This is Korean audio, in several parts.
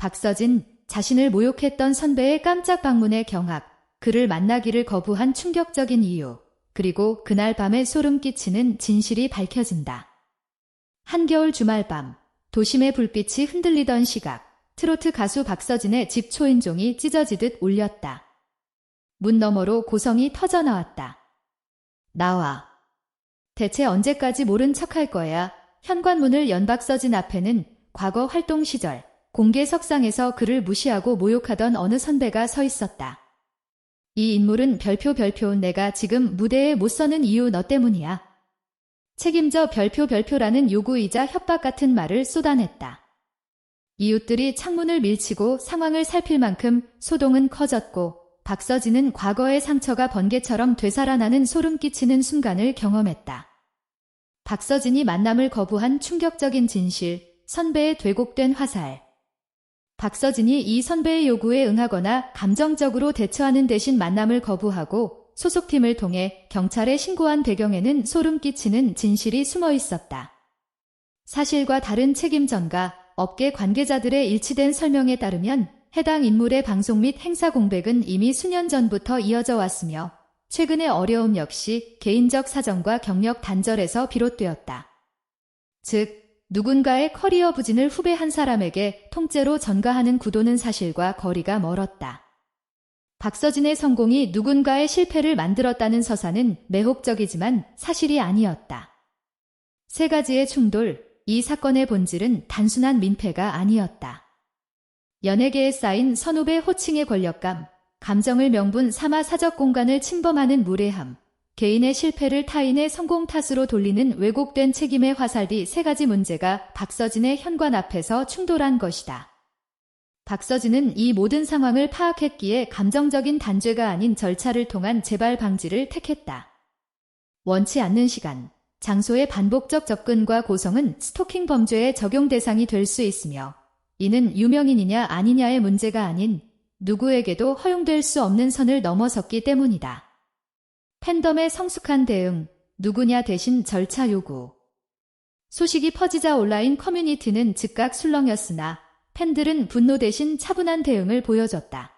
박서진, 자신을 모욕했던 선배의 깜짝 방문의 경악, 그를 만나기를 거부한 충격적인 이유, 그리고 그날 밤에 소름 끼치는 진실이 밝혀진다. 한겨울 주말 밤, 도심의 불빛이 흔들리던 시각, 트로트 가수 박서진의 집 초인종이 찢어지듯 울렸다. 문 너머로 고성이 터져 나왔다. 나와. 대체 언제까지 모른 척할 거야? 현관문을 연 박서진 앞에는 과거 활동 시절 공개 석상에서 그를 무시하고 모욕하던 어느 선배가 서 있었다. 이 인물은 별표 별표 내가 지금 무대에 못 서는 이유 너 때문이야. 책임져 별표 별표라는 요구이자 협박 같은 말을 쏟아냈다. 이웃들이 창문을 밀치고 상황을 살필 만큼 소동은 커졌고 박서진은 과거의 상처가 번개처럼 되살아나는 소름 끼치는 순간을 경험했다. 박서진이 만남을 거부한 충격적인 진실, 선배의 되곡된 화살. 박서진이 이 선배의 요구에 응하거나 감정적으로 대처하는 대신 만남을 거부하고 소속팀을 통해 경찰에 신고한 배경에는 소름 끼치는 진실이 숨어 있었다. 사실과 다른 책임 전가, 업계 관계자들의 일치된 설명에 따르면 해당 인물의 방송 및 행사 공백은 이미 수년 전부터 이어져 왔으며 최근의 어려움 역시 개인적 사정과 경력 단절에서 비롯되었다. 즉, 누군가의 커리어 부진을 후배 한 사람에게 통째로 전가하는 구도는 사실과 거리가 멀었다. 박서진의 성공이 누군가의 실패를 만들었다는 서사는 매혹적이지만 사실이 아니었다. 세 가지의 충돌, 이 사건의 본질은 단순한 민폐가 아니었다. 연예계에 쌓인 선후배 호칭의 권력감, 감정을 명분 삼아 사적 공간을 침범하는 무례함, 개인의 실패를 타인의 성공 탓으로 돌리는 왜곡된 책임의 화살비 세 가지 문제가 박서진의 현관 앞에서 충돌한 것이다. 박서진은 이 모든 상황을 파악했기에 감정적인 단죄가 아닌 절차를 통한 재발 방지를 택했다. 원치 않는 시간, 장소의 반복적 접근과 고성은 스토킹 범죄의 적용 대상이 될 수 있으며 이는 유명인이냐 아니냐의 문제가 아닌 누구에게도 허용될 수 없는 선을 넘어섰기 때문이다. 팬덤의 성숙한 대응, 누구냐 대신 절차 요구. 소식이 퍼지자 온라인 커뮤니티는 즉각 술렁였으나 팬들은 분노 대신 차분한 대응을 보여줬다.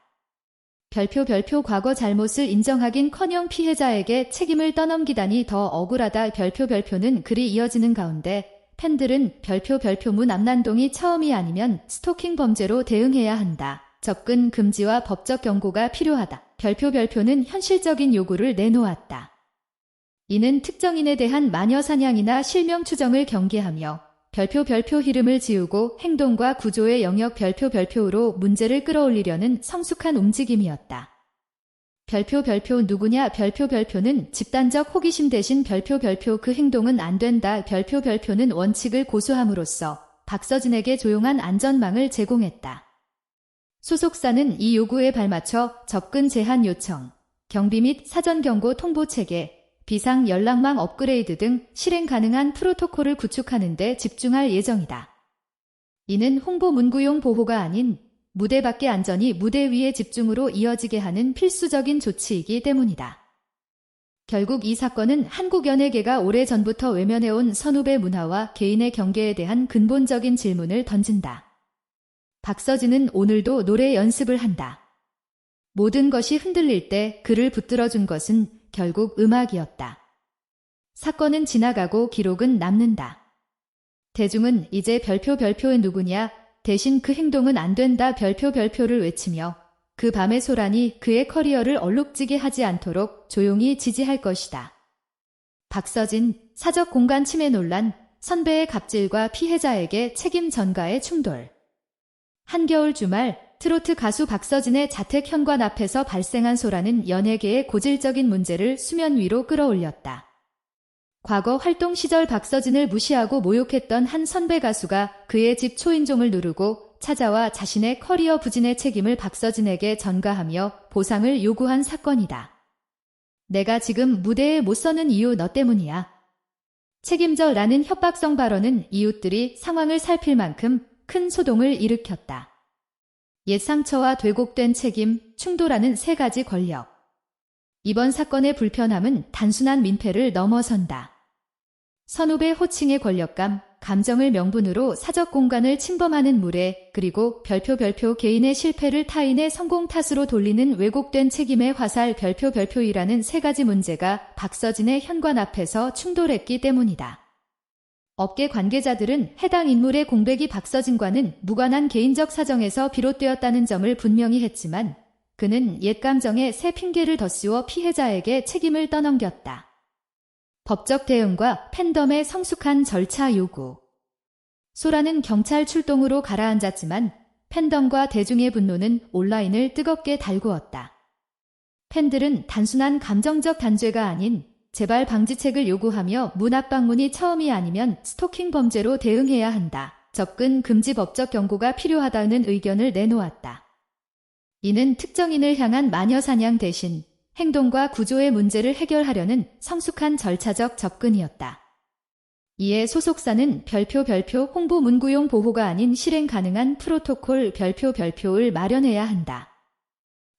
별표 별표 과거 잘못을 인정하긴 커녕 피해자에게 책임을 떠넘기다니 더 억울하다 별표 별표는 글이 이어지는 가운데 팬들은 별표 별표문 암난동이 처음이 아니면 스토킹 범죄로 대응해야 한다. 접근 금지와 법적 경고가 필요하다. 별표 별표는 현실적인 요구를 내놓았다. 이는 특정인에 대한 마녀 사냥이나 실명 추정을 경계하며 별표 별표 흐름을 지우고 행동과 구조의 영역 별표 별표로 문제를 끌어올리려는 성숙한 움직임이었다. 별표 별표 누구냐 별표 별표는 집단적 호기심 대신 별표 별표 그 행동은 안 된다 별표 별표는 원칙을 고수함으로써 박서진에게 조용한 안전망을 제공했다. 소속사는 이 요구에 발맞춰 접근 제한 요청, 경비 및 사전 경고 통보 체계, 비상 연락망 업그레이드 등 실행 가능한 프로토콜을 구축하는 데 집중할 예정이다. 이는 홍보 문구용 보호가 아닌 무대 밖의 안전이 무대 위의 집중으로 이어지게 하는 필수적인 조치이기 때문이다. 결국 이 사건은 한국 연예계가 오래 전부터 외면해온 선후배 문화와 개인의 경계에 대한 근본적인 질문을 던진다. 박서진은 오늘도 노래 연습을 한다. 모든 것이 흔들릴 때 그를 붙들어준 것은 결국 음악이었다. 사건은 지나가고 기록은 남는다. 대중은 이제 별표 별표의 누구냐 대신 그 행동은 안 된다 별표 별표를 외치며 그 밤의 소란이 그의 커리어를 얼룩지게 하지 않도록 조용히 지지할 것이다. 박서진, 사적 공간 침해 논란, 선배의 갑질과 피해자에게 책임 전가의 충돌. 한겨울 주말 트로트 가수 박서진의 자택 현관 앞에서 발생한 소란은 연예계의 고질적인 문제를 수면 위로 끌어올렸다. 과거 활동 시절 박서진을 무시하고 모욕했던 한 선배 가수가 그의 집 초인종을 누르고 찾아와 자신의 커리어 부진의 책임을 박서진에게 전가하며 보상을 요구한 사건이다. 내가 지금 무대에 못 서는 이유 너 때문이야. 책임져 라는 협박성 발언은 이웃들이 상황을 살필 만큼 큰 소동을 일으켰다. 옛 상처와 되곡된 책임, 충돌하는 세 가지 권력. 이번 사건의 불편함은 단순한 민폐를 넘어선다. 선후배 호칭의 권력감, 감정을 명분으로 사적 공간을 침범하는 무례, 그리고 별표 별표 개인의 실패를 타인의 성공 탓으로 돌리는 왜곡된 책임의 화살 별표 별표이라는 세 가지 문제가 박서진의 현관 앞에서 충돌했기 때문이다. 업계 관계자들은 해당 인물의 공백이 박서진과는 무관한 개인적 사정에서 비롯되었다는 점을 분명히 했지만 그는 옛 감정에 새 핑계를 덧씌워 피해자에게 책임을 떠넘겼다. 법적 대응과 팬덤의 성숙한 절차 요구. 소라는 경찰 출동으로 가라앉았지만 팬덤과 대중의 분노는 온라인을 뜨겁게 달구었다. 팬들은 단순한 감정적 단죄가 아닌 재발 방지책을 요구하며 문 앞 방문이 처음이 아니면 스토킹 범죄로 대응해야 한다. 접근 금지 법적 경고가 필요하다는 의견을 내놓았다. 이는 특정인을 향한 마녀 사냥 대신 행동과 구조의 문제를 해결하려는 성숙한 절차적 접근이었다. 이에 소속사는 별표 별표 홍보 문구용 보호가 아닌 실행 가능한 프로토콜 별표 별표를 마련해야 한다.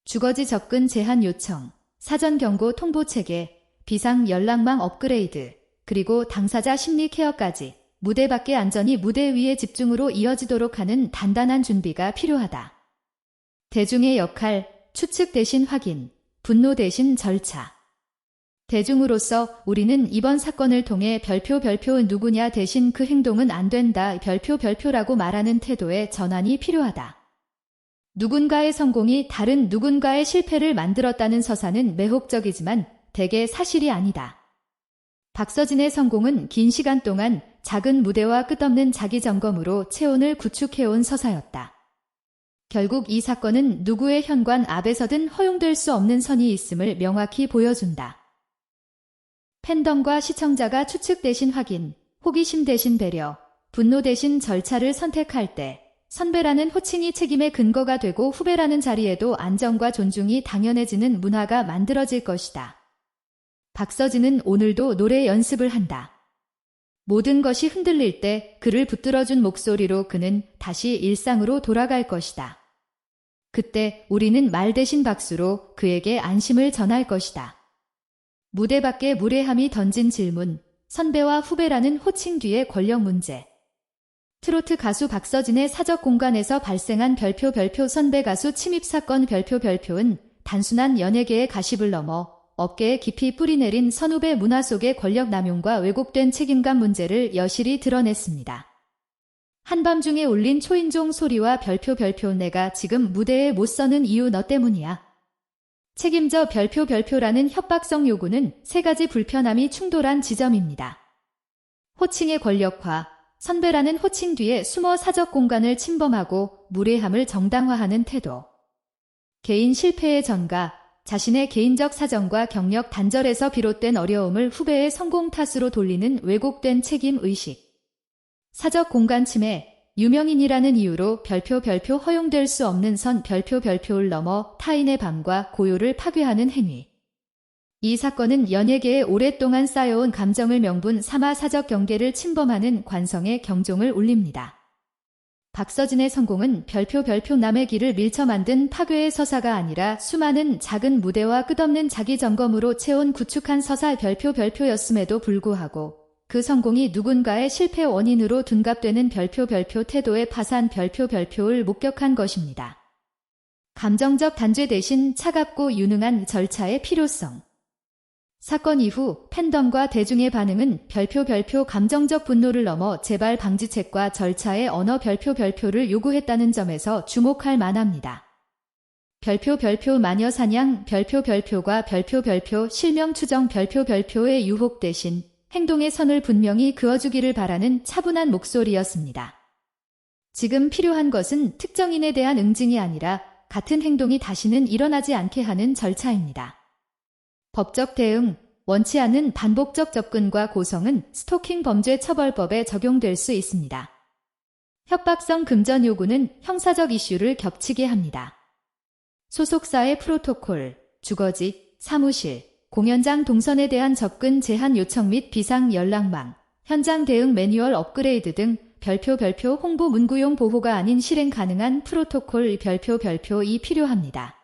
주거지 접근 제한 요청, 사전 경고 통보 체계, 비상 연락망 업그레이드, 그리고 당사자 심리 케어까지 무대 밖의 안전이 무대 위의 집중으로 이어지도록 하는 단단한 준비가 필요하다. 대중의 역할, 추측 대신 확인, 분노 대신 절차. 대중으로서 우리는 이번 사건을 통해 별표 별표 누구냐 대신 그 행동은 안 된다 별표 별표라고 말하는 태도의 전환이 필요하다. 누군가의 성공이 다른 누군가의 실패를 만들었다는 서사는 매혹적이지만 대개 사실이 아니다. 박서진의 성공은 긴 시간 동안 작은 무대와 끝없는 자기 점검으로 체온을 구축해온 서사였다. 결국 이 사건은 누구의 현관 앞에서든 허용될 수 없는 선이 있음을 명확히 보여준다. 팬덤과 시청자가 추측 대신 확인, 호기심 대신 배려, 분노 대신 절차를 선택할 때 선배라는 호칭이 책임의 근거가 되고 후배라는 자리에도 안정과 존중이 당연해지는 문화가 만들어질 것이다. 박서진은 오늘도 노래 연습을 한다. 모든 것이 흔들릴 때 그를 붙들어준 목소리로 그는 다시 일상으로 돌아갈 것이다. 그때 우리는 말 대신 박수로 그에게 안심을 전할 것이다. 무대 밖에 무례함이 던진 질문, 선배와 후배라는 호칭 뒤의 권력 문제. 트로트 가수 박서진의 사적 공간에서 발생한 별표 별표 선배 가수 침입 사건 별표 별표는 단순한 연예계의 가십을 넘어 업계에 깊이 뿌리내린 선후배 문화 속의 권력 남용과 왜곡된 책임감 문제를 여실히 드러냈습니다. 한밤중에 울린 초인종 소리와 별표 별표 내가 지금 무대에 못 서는 이유 너 때문이야. 책임져 별표 별표라는 협박성 요구는 세 가지 불편함이 충돌한 지점입니다. 호칭의 권력화, 선배라는 호칭 뒤에 숨어 사적 공간을 침범하고 무례함을 정당화하는 태도. 개인 실패의 전가, 자신의 개인적 사정과 경력 단절에서 비롯된 어려움을 후배의 성공 탓으로 돌리는 왜곡된 책임 의식. 사적 공간 침해, 유명인이라는 이유로 별표 별표 허용될 수 없는 선 별표 별표를 넘어 타인의 밤과 고요를 파괴하는 행위. 이 사건은 연예계에 오랫동안 쌓여온 감정을 명분 삼아 사적 경계를 침범하는 관성의 경종을 울립니다. 박서진의 성공은 별표 별표 남의 길을 밀쳐 만든 파괴의 서사가 아니라 수많은 작은 무대와 끝없는 자기 점검으로 채운 구축한 서사 별표 별표였음에도 불구하고 그 성공이 누군가의 실패 원인으로 둔갑되는 별표 별표 태도의 파산 별표 별표를 목격한 것입니다. 감정적 단죄 대신 차갑고 유능한 절차의 필요성. 사건 이후 팬덤과 대중의 반응은 별표 별표 감정적 분노를 넘어 재발 방지책과 절차의 언어 별표 별표를 요구했다는 점에서 주목할 만합니다. 별표 별표 마녀 사냥 별표 별표가 별표 별표 실명 추정 별표 별표의 유혹 대신 행동의 선을 분명히 그어주기를 바라는 차분한 목소리였습니다. 지금 필요한 것은 특정인에 대한 응징이 아니라 같은 행동이 다시는 일어나지 않게 하는 절차입니다. 법적 대응, 원치 않는 반복적 접근과 고성은 스토킹 범죄 처벌법에 적용될 수 있습니다. 협박성 금전 요구는 형사적 이슈를 겹치게 합니다. 소속사의 프로토콜, 주거지, 사무실, 공연장 동선에 대한 접근 제한 요청 및 비상 연락망, 현장 대응 매뉴얼 업그레이드 등 별표 별표 홍보 문구용 보호가 아닌 실행 가능한 프로토콜 별표 별표이 필요합니다.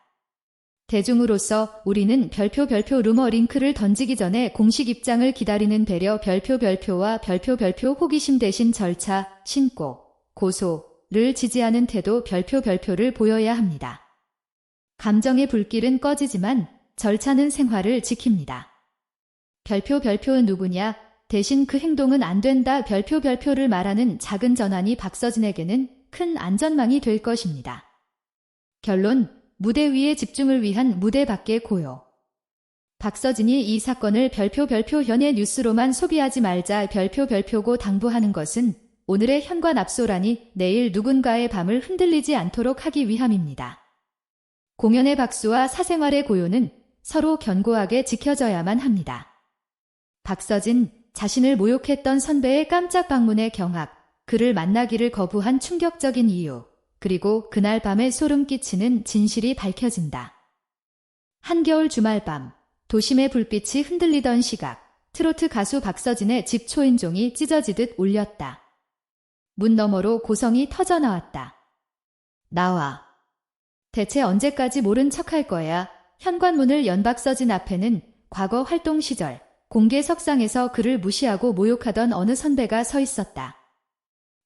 대중으로서 우리는 별표 별표 루머 링크를 던지기 전에 공식 입장을 기다리는 배려 별표 별표와 별표 별표 호기심 대신 절차, 신고, 고소를 지지하는 태도 별표 별표를 보여야 합니다. 감정의 불길은 꺼지지만 절차는 생활을 지킵니다. 별표 별표는 누구냐? 대신 그 행동은 안 된다 별표 별표를 말하는 작은 전환이 박서진에게는 큰 안전망이 될 것입니다. 결론, 무대 위의 집중을 위한 무대 밖의 고요. 박서진이 이 사건을 별표 별표 현의 뉴스로만 소비하지 말자 별표 별표고 당부하는 것은 오늘의 현관 압소라니 내일 누군가의 밤을 흔들리지 않도록 하기 위함입니다. 공연의 박수와 사생활의 고요는 서로 견고하게 지켜져야만 합니다. 박서진, 자신을 모욕했던 선배의 깜짝 방문의 경악, 그를 만나기를 거부한 충격적인 이유, 그리고 그날 밤에 소름 끼치는 진실이 밝혀진다. 한겨울 주말 밤, 도심의 불빛이 흔들리던 시각, 트로트 가수 박서진의 집 초인종이 찢어지듯 울렸다. 문 너머로 고성이 터져 나왔다. 나와. 대체 언제까지 모른 척할 거야? 현관문을 연 박서진 앞에는 과거 활동 시절 공개 석상에서 그를 무시하고 모욕하던 어느 선배가 서 있었다.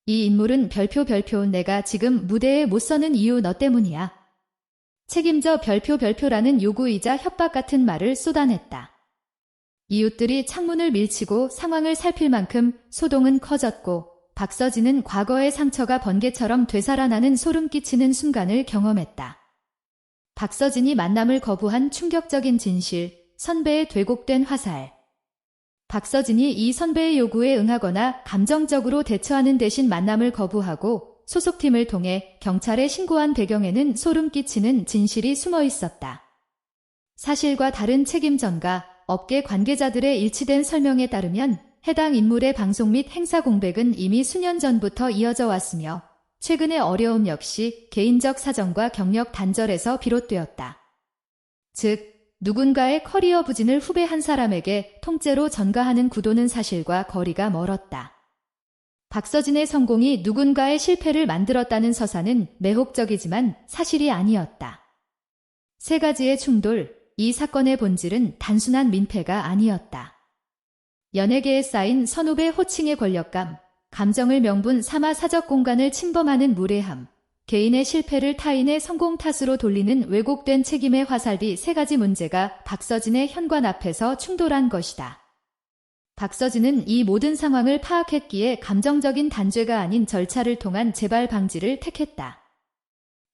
이 인물은 별표 별표 내가 지금 무대에 못 서는 이유 너 때문이야. 책임져 별표 별표라는 요구이자 협박 같은 말을 쏟아냈다. 이웃들이 창문을 밀치고 상황을 살필 만큼 소동은 커졌고 박서진은 과거의 상처가 번개처럼 되살아나는 소름 끼치는 순간을 경험했다. 박서진이 만남을 거부한 충격적인 진실, 선배의 되곡된 화살. 박서진이 이 선배의 요구에 응하거나 감정적으로 대처하는 대신 만남을 거부하고 소속팀을 통해 경찰에 신고한 배경에는 소름 끼치는 진실이 숨어 있었다. 사실과 다른 책임 전가, 업계 관계자들의 일치된 설명에 따르면 해당 인물의 방송 및 행사 공백은 이미 수년 전부터 이어져 왔으며 최근의 어려움 역시 개인적 사정과 경력 단절에서 비롯되었다. 즉, 누군가의 커리어 부진을 후배 한 사람에게 통째로 전가하는 구도는 사실과 거리가 멀었다. 박서진의 성공이 누군가의 실패를 만들었다는 서사는 매혹적이지만 사실이 아니었다. 세 가지의 충돌, 이 사건의 본질은 단순한 민폐가 아니었다. 연예계에 쌓인 선후배 호칭의 권력감, 감정을 명분 삼아 사적 공간을 침범하는 무례함, 개인의 실패를 타인의 성공 탓으로 돌리는 왜곡된 책임의 화살비 세 가지 문제가 박서진의 현관 앞에서 충돌한 것이다. 박서진은 이 모든 상황을 파악했기에 감정적인 단죄가 아닌 절차를 통한 재발 방지를 택했다.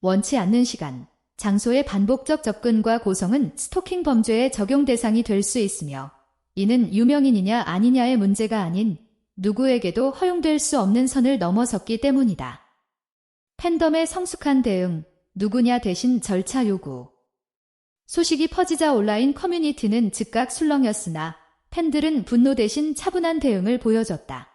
원치 않는 시간, 장소의 반복적 접근과 고성은 스토킹 범죄의 적용 대상이 될 수 있으며 이는 유명인이냐 아니냐의 문제가 아닌 누구에게도 허용될 수 없는 선을 넘어섰기 때문이다. 팬덤의 성숙한 대응, 누구냐 대신 절차 요구. 소식이 퍼지자 온라인 커뮤니티는 즉각 술렁였으나 팬들은 분노 대신 차분한 대응을 보여줬다.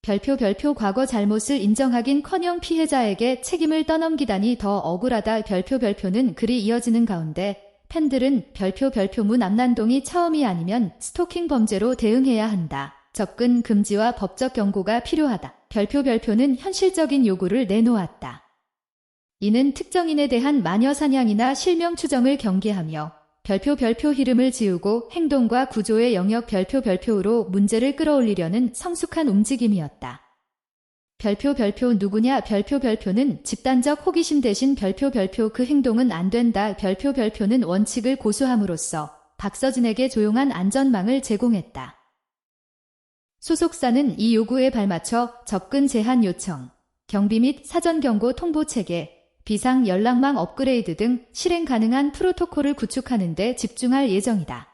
별표 별표 과거 잘못을 인정하긴 커녕 피해자에게 책임을 떠넘기다니 더 억울하다 별표 별표는 글이 이어지는 가운데 팬들은 별표 별표문 암난동이 처음이 아니면 스토킹 범죄로 대응해야 한다. 접근 금지와 법적 경고가 필요하다. 별표 별표는 현실적인 요구를 내놓았다. 이는 특정인에 대한 마녀 사냥이나 실명 추정을 경계하며 별표 별표 흐름을 지우고 행동과 구조의 영역 별표 별표로 문제를 끌어올리려는 성숙한 움직임이었다. 별표 별표 누구냐 별표 별표는 집단적 호기심 대신 별표 별표 그 행동은 안 된다 별표 별표는 원칙을 고수함으로써 박서진에게 조용한 안전망을 제공했다. 소속사는 이 요구에 발맞춰 접근 제한 요청, 경비 및 사전 경고 통보 체계, 비상 연락망 업그레이드 등 실행 가능한 프로토콜을 구축하는 데 집중할 예정이다.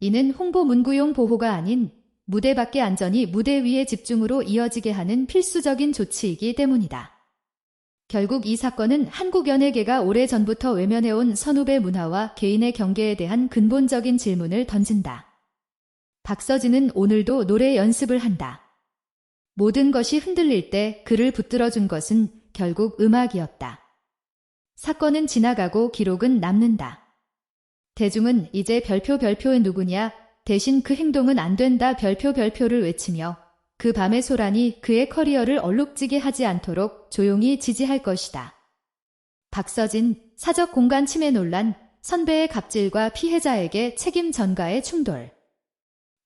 이는 홍보 문구용 보호가 아닌 무대 밖의 안전이 무대 위의 집중으로 이어지게 하는 필수적인 조치이기 때문이다. 결국 이 사건은 한국 연예계가 오래전부터 외면해온 선후배 문화와 개인의 경계에 대한 근본적인 질문을 던진다. 박서진은 오늘도 노래 연습을 한다. 모든 것이 흔들릴 때 그를 붙들어준 것은 결국 음악이었다. 사건은 지나가고 기록은 남는다. 대중은 이제 별표 별표의 누구냐 대신 그 행동은 안 된다 별표 별표를 외치며 그 밤의 소란이 그의 커리어를 얼룩지게 하지 않도록 조용히 지지할 것이다. 박서진, 사적 공간 침해 논란, 선배의 갑질과 피해자에게 책임 전가의 충돌.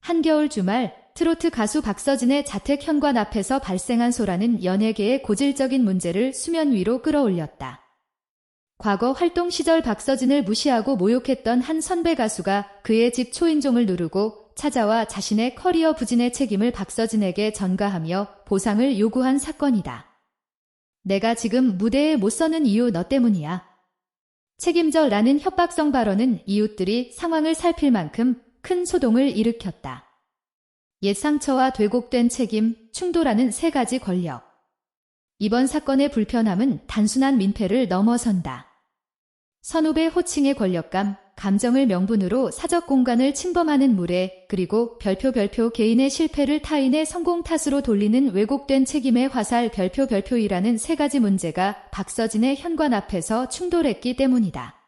한겨울 주말 트로트 가수 박서진의 자택 현관 앞에서 발생한 소라는 연예계의 고질적인 문제를 수면 위로 끌어올렸다. 과거 활동 시절 박서진을 무시하고 모욕했던 한 선배 가수가 그의 집 초인종을 누르고 찾아와 자신의 커리어 부진의 책임을 박서진에게 전가하며 보상을 요구한 사건이다. 내가 지금 무대에 못 서는 이유 너 때문이야. 책임져 라는 협박성 발언은 이웃들이 상황을 살필 만큼 큰 소동을 일으켰다. 옛 상처와 되곡된 책임, 충돌하는 세 가지 권력. 이번 사건의 불편함은 단순한 민폐를 넘어선다. 선후배 호칭의 권력감, 감정을 명분으로 사적 공간을 침범하는 무례, 그리고 별표 별표 개인의 실패를 타인의 성공 탓으로 돌리는 왜곡된 책임의 화살 별표 별표이라는 세 가지 문제가 박서진의 현관 앞에서 충돌했기 때문이다.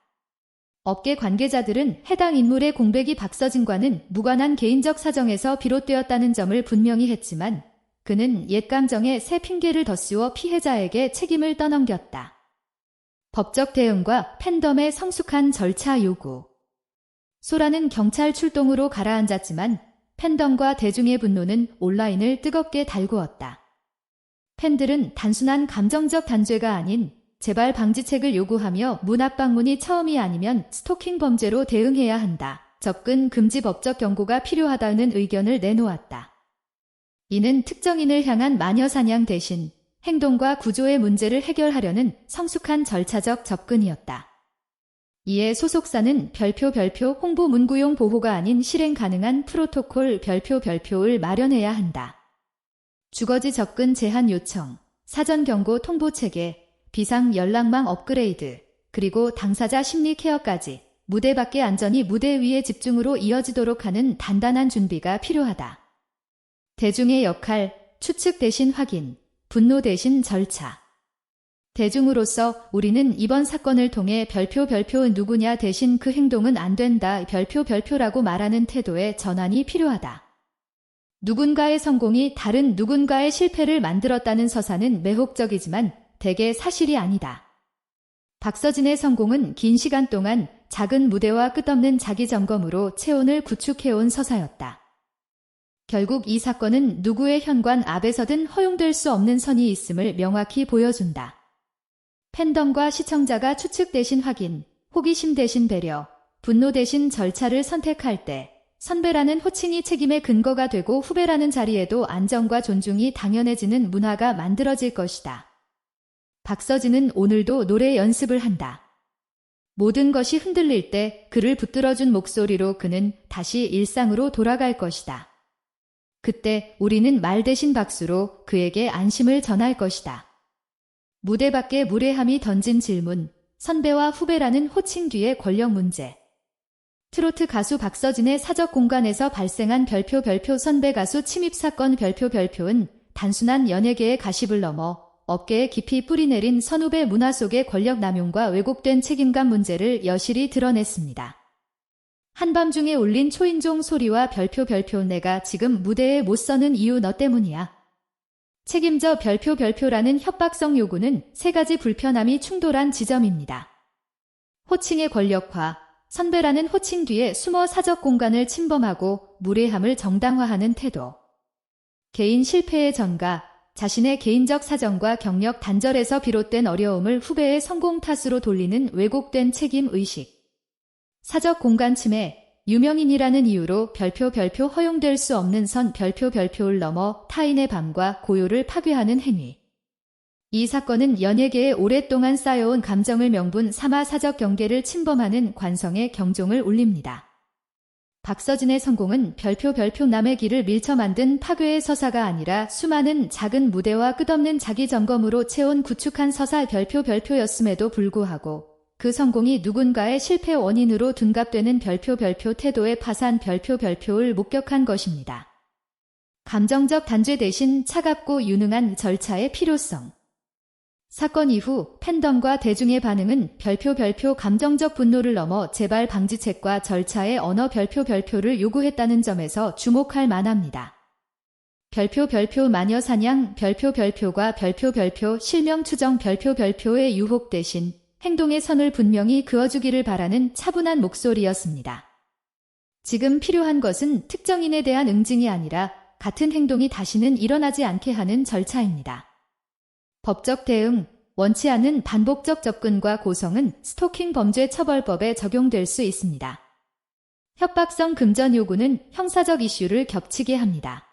업계 관계자들은 해당 인물의 공백이 박서진과는 무관한 개인적 사정에서 비롯되었다는 점을 분명히 했지만 그는 옛 감정에 새 핑계를 덧씌워 피해자에게 책임을 떠넘겼다. 법적 대응과 팬덤의 성숙한 절차 요구. 소라는 경찰 출동으로 가라앉았지만 팬덤과 대중의 분노는 온라인을 뜨겁게 달구었다. 팬들은 단순한 감정적 단죄가 아닌 재발 방지책을 요구하며 문 앞 방문이 처음이 아니면 스토킹 범죄로 대응해야 한다. 접근 금지 법적 경고가 필요하다는 의견을 내놓았다. 이는 특정인을 향한 마녀 사냥 대신 행동과 구조의 문제를 해결하려는 성숙한 절차적 접근이었다. 이에 소속사는 별표 별표 홍보 문구용 보호가 아닌 실행 가능한 프로토콜 별표 별표를 마련해야 한다. 주거지 접근 제한 요청, 사전 경고 통보 체계, 비상 연락망 업그레이드, 그리고 당사자 심리 케어까지 무대 밖의 안전이 무대 위의 집중으로 이어지도록 하는 단단한 준비가 필요하다. 대중의 역할, 추측 대신 확인, 분노 대신 절차. 대중으로서 우리는 이번 사건을 통해 별표 별표 누구냐 대신 그 행동은 안 된다 별표 별표라고 말하는 태도의 전환이 필요하다. 누군가의 성공이 다른 누군가의 실패를 만들었다는 서사는 매혹적이지만 대개 사실이 아니다. 박서진의 성공은 긴 시간 동안 작은 무대와 끝없는 자기 점검으로 체온을 구축해온 서사였다. 결국 이 사건은 누구의 현관 앞에서든 허용될 수 없는 선이 있음을 명확히 보여준다. 팬덤과 시청자가 추측 대신 확인, 호기심 대신 배려, 분노 대신 절차를 선택할 때 선배라는 호칭이 책임의 근거가 되고 후배라는 자리에도 안정과 존중이 당연해지는 문화가 만들어질 것이다. 박서진은 오늘도 노래 연습을 한다. 모든 것이 흔들릴 때 그를 붙들어준 목소리로 그는 다시 일상으로 돌아갈 것이다. 그때 우리는 말 대신 박수로 그에게 안심을 전할 것이다. 무대 밖에 무례함이 던진 질문, 선배와 후배라는 호칭 뒤의 권력 문제. 트로트 가수 박서진의 사적 공간에서 발생한 별표 별표 선배 가수 침입 사건 별표 별표는 단순한 연예계의 가십을 넘어 업계에 깊이 뿌리내린 선후배 문화 속의 권력 남용과 왜곡된 책임감 문제를 여실히 드러냈습니다. 한밤중에 울린 초인종 소리와 별표 별표 내가 지금 무대에 못 서는 이유 너 때문이야. 책임져 별표 별표라는 협박성 요구는 세 가지 불편함이 충돌한 지점입니다. 호칭의 권력화, 선배라는 호칭 뒤에 숨어 사적 공간을 침범하고 무례함을 정당화하는 태도. 개인 실패의 전가, 자신의 개인적 사정과 경력 단절에서 비롯된 어려움을 후배의 성공 탓으로 돌리는 왜곡된 책임 의식. 사적 공간 침해, 유명인이라는 이유로 별표 별표 허용될 수 없는 선 별표 별표를 넘어 타인의 밤과 고요를 파괴하는 행위. 이 사건은 연예계에 오랫동안 쌓여온 감정을 명분 삼아 사적 경계를 침범하는 관성의 경종을 울립니다. 박서진의 성공은 별표 별표 남의 길을 밀쳐 만든 파괴의 서사가 아니라 수많은 작은 무대와 끝없는 자기 점검으로 채운 구축한 서사 별표 별표였음에도 불구하고 그 성공이 누군가의 실패 원인으로 둔갑되는 별표 별표 태도의 파산 별표 별표를 목격한 것입니다. 감정적 단죄 대신 차갑고 유능한 절차의 필요성. 사건 이후 팬덤과 대중의 반응은 별표 별표 감정적 분노를 넘어 재발 방지책과 절차의 언어 별표 별표를 요구했다는 점에서 주목할 만합니다. 별표 별표 마녀 사냥 별표 별표가 별표 별표 실명 추정 별표 별표의 유혹 대신 행동의 선을 분명히 그어주기를 바라는 차분한 목소리였습니다. 지금 필요한 것은 특정인에 대한 응징이 아니라 같은 행동이 다시는 일어나지 않게 하는 절차입니다. 법적 대응, 원치 않는 반복적 접근과 고성은 스토킹 범죄 처벌법에 적용될 수 있습니다. 협박성 금전 요구는 형사적 이슈를 겹치게 합니다.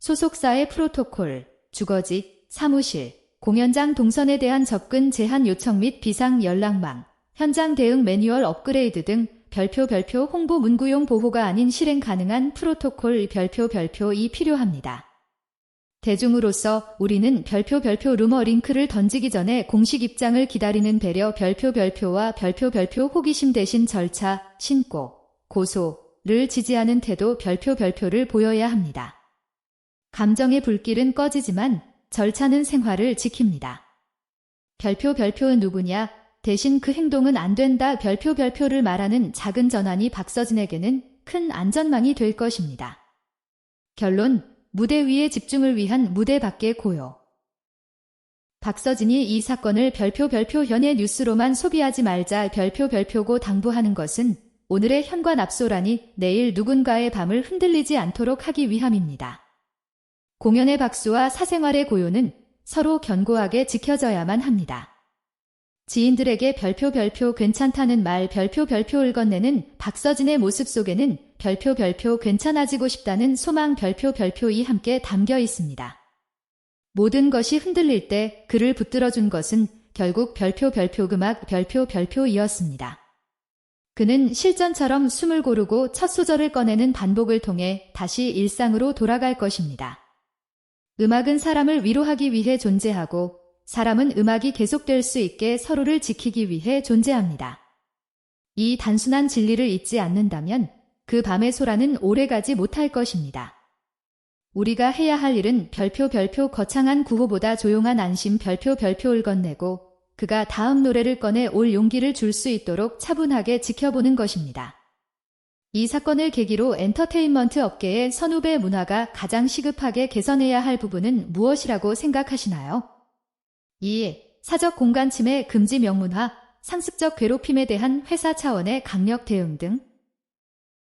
소속사의 프로토콜, 주거지, 사무실, 공연장 동선에 대한 접근 제한 요청 및 비상 연락망, 현장 대응 매뉴얼 업그레이드 등 별표 별표 홍보 문구용 보호가 아닌 실행 가능한 프로토콜 별표 별표이 필요합니다. 대중으로서 우리는 별표 별표 루머 링크를 던지기 전에 공식 입장을 기다리는 배려 별표 별표와 별표 별표 호기심 대신 절차, 신고, 고소를 지지하는 태도 별표 별표를 보여야 합니다. 감정의 불길은 꺼지지만 절차는 생활을 지킵니다. 별표 별표는 누구냐? 대신 그 행동은 안 된다 별표 별표를 말하는 작은 전환이 박서진에게는 큰 안전망이 될 것입니다. 결론, 무대 위의 집중을 위한 무대 밖의 고요. 박서진이 이 사건을 별표 별표 현의 뉴스로만 소비하지 말자 별표 별표고 당부하는 것은 오늘의 현관 압소라니 내일 누군가의 밤을 흔들리지 않도록 하기 위함입니다. 공연의 박수와 사생활의 고요는 서로 견고하게 지켜져야만 합니다. 지인들에게 별표 별표 괜찮다는 말 별표 별표를 건네는 박서진의 모습 속에는 별표 별표 괜찮아지고 싶다는 소망 별표 별표이 함께 담겨 있습니다. 모든 것이 흔들릴 때 그를 붙들어준 것은 결국 별표 별표 음악 별표 별표이었습니다. 그는 실전처럼 숨을 고르고 첫 소절을 꺼내는 반복을 통해 다시 일상으로 돌아갈 것입니다. 음악은 사람을 위로하기 위해 존재하고 사람은 음악이 계속될 수 있게 서로를 지키기 위해 존재합니다. 이 단순한 진리를 잊지 않는다면 그 밤의 소라는 오래가지 못할 것입니다. 우리가 해야 할 일은 별표 별표 거창한 구호보다 조용한 안심 별표 별표를 건네고 그가 다음 노래를 꺼내 올 용기를 줄 수 있도록 차분하게 지켜보는 것입니다. 이 사건을 계기로 엔터테인먼트 업계의 선후배 문화가 가장 시급하게 개선해야 할 부분은 무엇이라고 생각하시나요? 2. 사적 공간 침해 금지 명문화, 상습적 괴롭힘에 대한 회사 차원의 강력 대응 등